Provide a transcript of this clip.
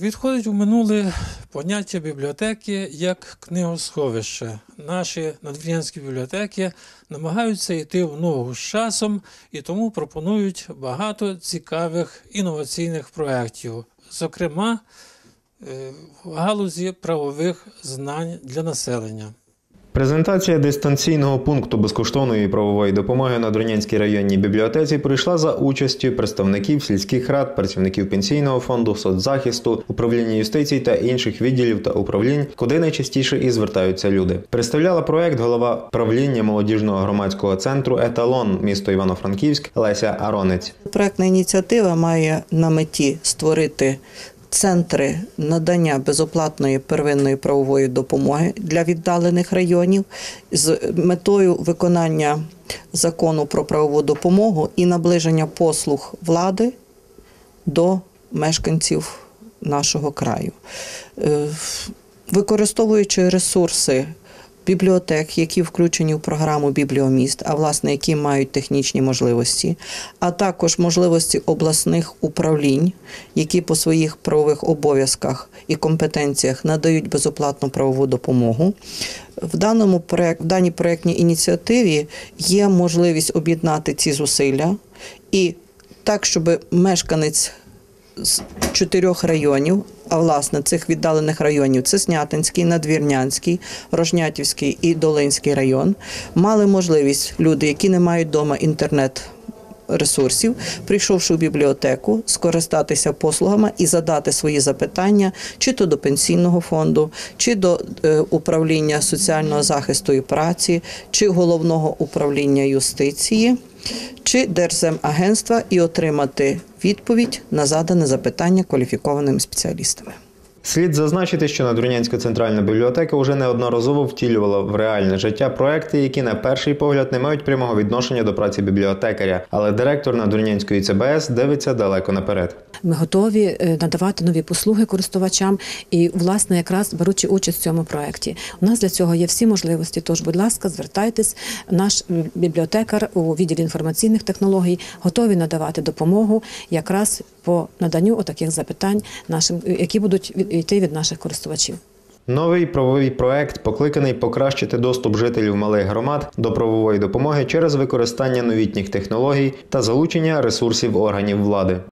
Відходить у минуле поняття бібліотеки як книгосховище. Наші надвірянські бібліотеки намагаються йти в ногу з часом і тому пропонують багато цікавих інноваційних проєктів, зокрема е, в галузі правових знань для населення. Презентація дистанційного пункту безкоштовної правової допомоги на Дронянській районній бібліотеці пройшла за участю представників сільських рад, працівників пенсійного фонду, соцзахисту, управління юстиції та інших відділів та управлінь, куди найчастіше і звертаються люди. Представляла проект голова правління молодіжного громадського центру Еталон місто Івано-Франківськ Леся Аронець. Проектна ініціатива має на меті створити центри надання безоплатної первинної правової допомоги для віддалених районів з метою виконання закону про правову допомогу і наближення послуг влади до мешканців нашого краю. Е, Використовуючи ресурси бібліотек, які включені в програму Бібліоміст, а власне, які мають технічні можливості, а також можливості обласних управлінь, які по своїх правових обов'язках і компетенціях надають безоплатну правову допомогу. В даному проект, в даній проектній ініціативі є можливість об'єднати ці зусилля і так, щоб мешканець з чотирьох районів, власне цих віддалених районів це Снятинський, Надвірнянський, Рожнятівський і Долинський район, мали можливість люди, які не мають вдома інтернет. Ресурсів, прийшовши в бібліотеку, скористатися послугами і задати свої запитання чи то до пенсійного фонду, чи до е, управління соціального захисту і праці, чи головного управління юстиції, чи Держземагентства і отримати відповідь на задане запитання кваліфікованими спеціалістами. Слід зазначити, що Надвірнянська центральна бібліотека вже неодноразово втілювала в реальне життя проекти, які на перший погляд не мають прямого відношення до праці бібліотекаря, але директор Надвірнянської ЦБС дивиться далеко наперед. Ми готові е, надавати нові послуги користувачам і, власне, якраз беручи участь в цьому проєкті. У нас для цього є всі можливості. Тож, будь ласка, звертайтесь. Наш бібліотекар у відділі інформаційних технологій готові надавати допомогу якраз по наданню таких запитань нашим, які будуть від- йти від наших користувачів. Новий правовий проект покликаний покращити доступ жителів малих громад до правової допомоги через використання новітніх технологій та залучення ресурсів органів влади.